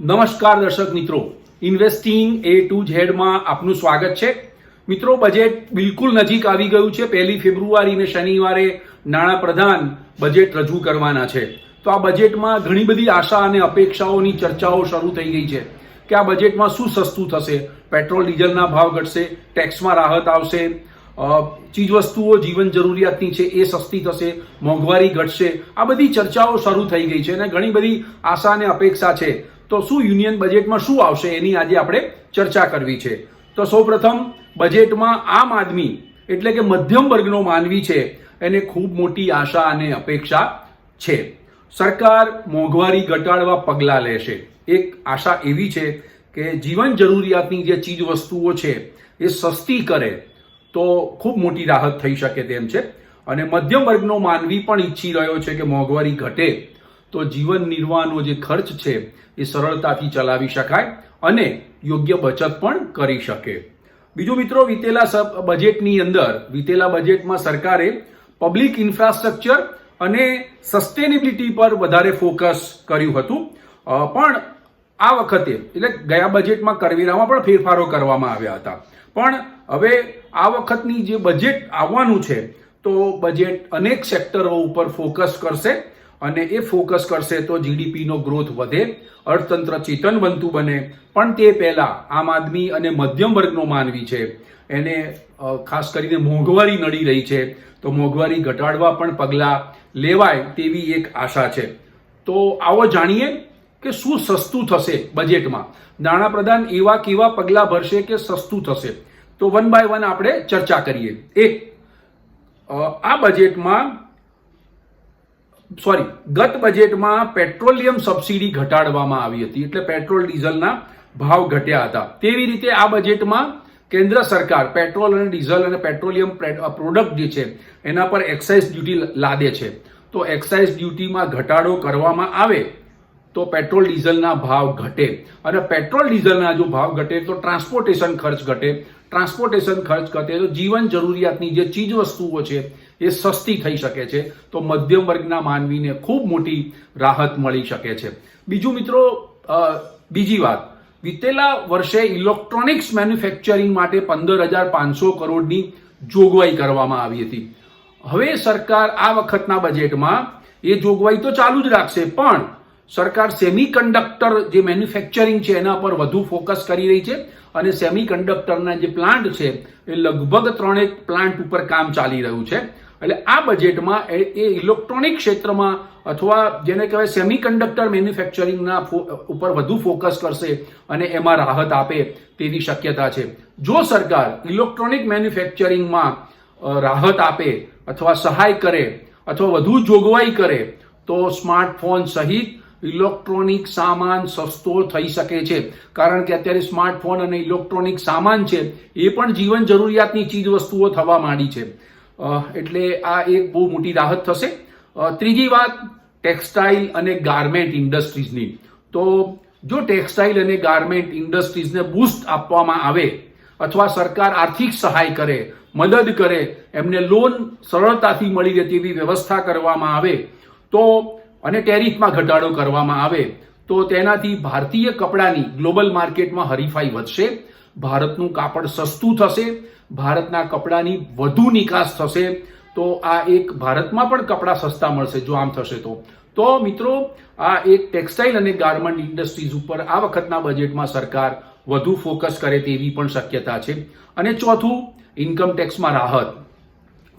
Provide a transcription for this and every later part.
નમસ્કાર દર્શક મિત્રો. ઇન્વેસ્ટિંગ એ ટુ ઝેડમાં આપનું સ્વાગત છે. મિત્રો બજેટ બિલકુલ નજીક આવી ગયું છે. પહેલી ફેબ્રુઆરીને શનિવારે નાણાં પ્રધાન બજેટ રજૂ કરવાના છે. તો આ બજેટમાં ઘણી બધી આશા અને અપેક્ષાઓની ચર્ચાઓ શરૂ થઈ ગઈ છે કે આ બજેટમાં શું સસ્તું થશે? પેટ્રોલ, ડીઝલના ભાવ ઘટશે, ટેક્સમાં રાહત આવશે ચીજવસ્તુઓ, જીવન જરૂરિયાતની છે એ સસ્તી થશે, મોંઘવારી ઘટશે. આ બધી ચર્ચાઓ શરૂ થઈ ગઈ છે અને ઘણી બધી આશા અને અપેક્ષા છે તો શું યુનિયન બજેટમાં શું આવશે એની આજે આપણે ચર્ચા કરવી છે? તો સૌપ્રથમ બજેટમાં આમ આદમી એટલે કે મધ્યમ વર્ગનો માનવી છે, એને ખૂબ મોટી આશા અને અપેક્ષા છે. સરકાર મોંઘવારી ઘટાડવા પગલાં લેશે. એક આશા એવી છે કે જીવન જરૂરિયાતની જે ચીજ વસ્તુઓ છે એ સસ્તી કરે તો ખૂબ મોટી રાહત થઈ શકે તેમ છે. અને મધ્યમ વર્ગનો માનવી પણ ઈચ્છી રહ્યો છે કે મોંઘવારી ઘટે. તો જીવન નિર્વાહનો જે ખર્ચ છે એ સરળતાથી ચલાવી શકાય અને યોગ્ય બચત પણ કરી શકે. બીજું મિત્રો, વીતેલા બજેટની અંદર, વીતેલા બજેટમાં સરકારે પબ્લિક ઇન્ફ્રાસ્ટ્રક્ચર અને સસ્ટેનેબિલિટી પર વધારે ફોકસ કર્યું હતું. પણ આ વખતે, એટલે ગયા બજેટમાં કરવેરામાં પણ ફેરફારો કરવામાં આવ્યા હતા. પણ હવે આ વખતની જે બજેટ આવવાનું છે, તો બજેટ અનેક સેક્ટરો ઉપર ફોકસ કરશે. અને એ ફોકસ કરશે તો જીડીપીનો ગ્રોથ વધે, અર્થતંત્ર ચેતન બનતું બને. પણ તે પહેલાં આમ આદમી અને મધ્યમ વર્ગનો માનવી છે. એને ખાસ કરીને મોંઘવારી નડી રહી છે. તો મોંઘવારી ઘટાડવા પણ પગલાં લેવાય તેવી એક આશા છે. તો આવો જાણીએ કે શું સસ્તું થશે બજેટમાં. નાણાપ્રધાન એવા કેવા પગલાં ભરશે કે સસ્તું થશે? તો વન બાય વન આપણે ચર્ચા કરીએ. એક આ બજેટમાં સોરી, ગત બજેટમાં પેટ્રોલિયમ સબસિડી ઘટાડવામાં આવી હતી, એટલે પેટ્રોલ ડીઝલના ભાવ ઘટ્યા હતા. તેવી રીતે આ બજેટમાં કેન્દ્ર સરકાર પેટ્રોલ અને ડીઝલ અને પેટ્રોલિયમ પ્રોડક્ટ જે છે, એના પર એક્સાઇઝ ડ્યુટી લાદે છે. તો એક્સાઇઝ ડ્યુટીમાં ઘટાડો કરવામાં આવે તો પેટ્રોલ ડીઝલના ભાવ ઘટે. અને પેટ્રોલ ડીઝલના જો ભાવ ઘટે તો ટ્રાન્સપોર્ટેશન ખર્ચ ઘટે. ટ્રાન્સપોર્ટેશન ખર્ચ ઘટે તો જીવન જરૂરિયાતની જે ચીજ વસ્તુઓ છે એ સસ્તી થઈ શકે છે. તો મધ્યમ વર્ગના માનવીને ખૂબ મોટી રાહત મળી શકે છે. બીજું મિત્રો બીજી વાત. વિતેલા વર્ષે ઇલેક્ટ્રોનિક્સ મેન્યુફેક્ચરિંગ માટે પંદર હજાર પાંચસો કરોડની જોગવાઈ કરવામાં આવી હતી. હવે સરકાર આ વખતના બજેટમાં એ જોગવાઈ તો ચાલુ જ રાખશે, પણ સરકાર સેમિકન્ડક્ટર જે મેન્યુફેક્ચરિંગ છે, એના પર વધુ ફોકસ કરી રહી છે અને સેમિકન્ડક્ટરના જે પ્લાન્ટ છે, એ લગભગ ત્રણેક પ્લાન્ટ ઉપર કામ ચાલી રહ્યું છે. એટલે આ બજેટમાં એ ઇલેક્ટ્રોનિક ક્ષેત્રમાં અથવા જેને કહેવાય સેમિકન્ડક્ટર મેન્યુફેક્ચરિંગના ઉપર વધુ ફોકસ કરશે અને એમાં રાહત આપે તેવી શક્યતા છે. જો સરકાર ઇલેક્ટ્રોનિક મેન્યુફેક્ચરિંગમાં રાહત આપે અથવા સહાય કરે અથવા વધુ જોગવાઈ કરે, તો સ્માર્ટફોન સહિત ઇલેક્ટ્રોનિક સામાન સસ્તો થઈ શકે છે. કારણ કે અત્યારે સ્માર્ટફોન અને ઇલેક્ટ્રોનિક સામાન છે, એ પણ જીવન જરૂરિયાતની ચીજ વસ્તુઓ થવા માંડી છે. એટલે આ એક બહુ મોટી રાહત થશે. ત્રીજી વાત, ટેક્સટાઇલ અને ગાર્મેન્ટ ઇન્ડસ્ટ્રીઝની. તો જો ટેક્સટાઇલ અને ગાર્મેન્ટ ઇન્ડસ્ટ્રીઝને બૂસ્ટ આપવામાં આવે, અથવા સરકાર આર્થિક સહાય કરે, મદદ કરે, એમને લોન સરળતાથી મળી રહે તેવી વ્યવસ્થા કરવામાં આવે, તો અને ટેરિફમાં ઘટાડો કરવામાં આવે, તો તેનાથી ભારતીય કપડાની ગ્લોબલ માર્કેટમાં હરીફાઈ વધશે, ભારતનું કાપડ સસ્તું થશે, ભારતના કપડાની વધુ નિકાસ થશે, તો આ એક ભારતમાં પણ કપડાં સસ્તા મળશે, જો આમ થશે તો. તો મિત્રો, આ એક ટેક્સટાઇલ અને ગાર્મેન્ટ ઇન્ડસ્ટ્રીઝ ઉપર આ વખતના બજેટમાં સરકાર વધુ ફોકસ કરે તેવી પણ શક્યતા છે. અને ચોથું, ઇન્કમ ટેક્સમાં રાહત.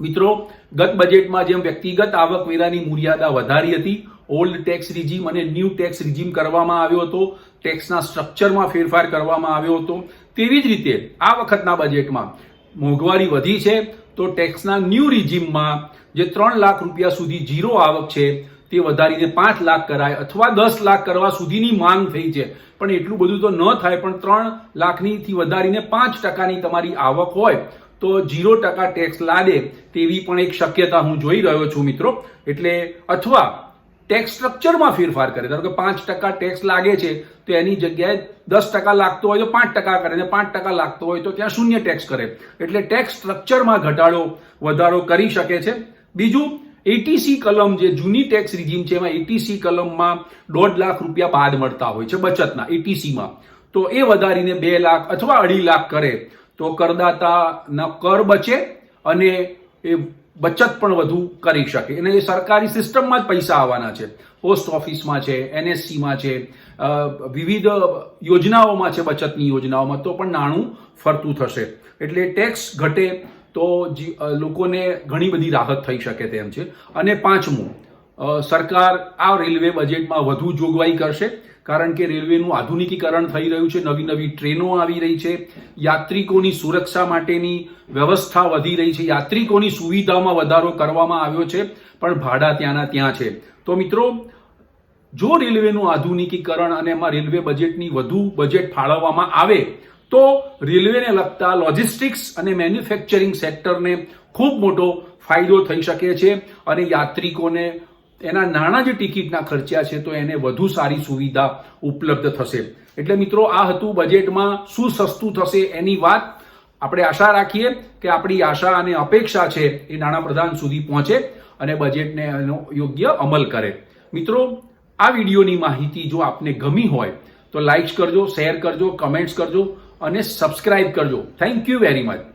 મિત્રો, ગત બજેટમાં જેમ વ્યક્તિગત આવકવેરાની મર્યાદા વધારી હતી ઓલ્ડ ટેક્સ રિજીમ અને ન્યૂ ટેક્સ રિજીમ કરવામાં આવ્યો હતો. ટેક્સના સ્ટ્રક્ચરમાં ફેરફાર કરવામાં આવ્યો હતો. તેવી જ રીતે આ વખતના બજેટમાં મોંઘવારી વધી છે તો ટેક્સના ન્યૂ રિજીમમાં જે ત્રણ લાખ રૂપિયા સુધી જીરો આવક છે તે વધારીને પાંચ લાખ કરાય અથવા દસ લાખ કરવા સુધીની માંગ થઈ છે. પણ એટલું બધું તો ન થાય, પણ ત્રણ લાખનીથી વધારીને પાંચ ટકાની તમારી આવક હોય તો જીરો ટકા ટેક્સ લાદે તેવી પણ એક શક્યતા હું જોઈ રહ્યો છું મિત્રો. એટલે અથવા ટેક્સ સ્ટ્રક્ચરમાં ફેરફાર કરે. ધારો કે પાંચ ટકા ટેક્સ લાગે છે, તો એની જગ્યાએ દસ ટકા લાગતો હોય તો પાંચ ટકા કરે. અને પાંચ ટકા લાગતો હોય તો ત્યાં શૂન્ય ટેક્સ કરે. એટલે ટેક્સ સ્ટ્રક્ચરમાં ઘટાડો વધારો કરી શકે છે. બીજું એટીસી કલમ જે જૂની ટેક્સ રિજીમ છે, એમાં એટીસી કલમમાં દોઢ લાખ રૂપિયા બાદ મળતા હોય છે બચતના એટીસીમાં તો એ વધારીને બે લાખ અથવા અઢી લાખ કરે. તો કરદાતાના કર બચે અને એ બચત પણ વધુ કરી શકે. અને એ સરકારી સિસ્ટમમાં જ પૈસા આવવાના છે. પોસ્ટ ઓફિસમાં છે, એનએસસીમાં છે વિવિધ યોજનાઓમાં છે બચતની યોજનાઓમાં, તો પણ નાણું ફરતું થશે. એટલે ટેક્સ ઘટે તો લોકોને ઘણી બધી રાહત થઈ શકે તેમ છે. અને પાંચમું સરકાર આ રેલવે બજેટમાં વધુ જોગવાઈ કરશે, કારણ કે રેલવેનું આધુનિકીકરણ થઈ રહ્યું છે નવી નવી ટ્રેનો આવી રહી છે, યાત્રિકોની સુરક્ષા માટેની વ્યવસ્થા વધી રહી છે, યાત્રિકોની સુવિધામાં વધારો કરવામાં આવ્યો છે, પણ ભાડા ત્યાંના ત્યાં છે. તો મિત્રો, જો રેલવેનું આધુનિકીકરણ અને એમાં રેલવે બજેટની વધુ બજેટ ફાળવવામાં આવે, તો રેલવેને લગતા લોજિસ્ટિક્સ અને મેન્યુફેક્ચરિંગ સેક્ટરને ખૂબ મોટો ફાયદો થઈ શકે છે અને યાત્રિકોને એના નાણાં જે ટિકિટના ખર્ચ્યા છે, તો એને વધુ સારી સુવિધા ઉપલબ્ધ થશે. એટલે મિત્રો, આ હતું બજેટમાં શું સસ્તું થશે એની વાત. આપણે આશા રાખીએ કે આપણી આશા અને અપેક્ષા છે એ નાણાપ્રધાન સુધી પહોંચે અને બજેટને એનો યોગ્ય અમલ કરે. મિત્રો, આ વિડીયોની માહિતી જો આપને ગમી હોય, તો લાઇક્સ કરજો શેર કરજો કમેન્ટ્સ કરજો અને સબસ્ક્રાઇબ કરજો. Thank you very much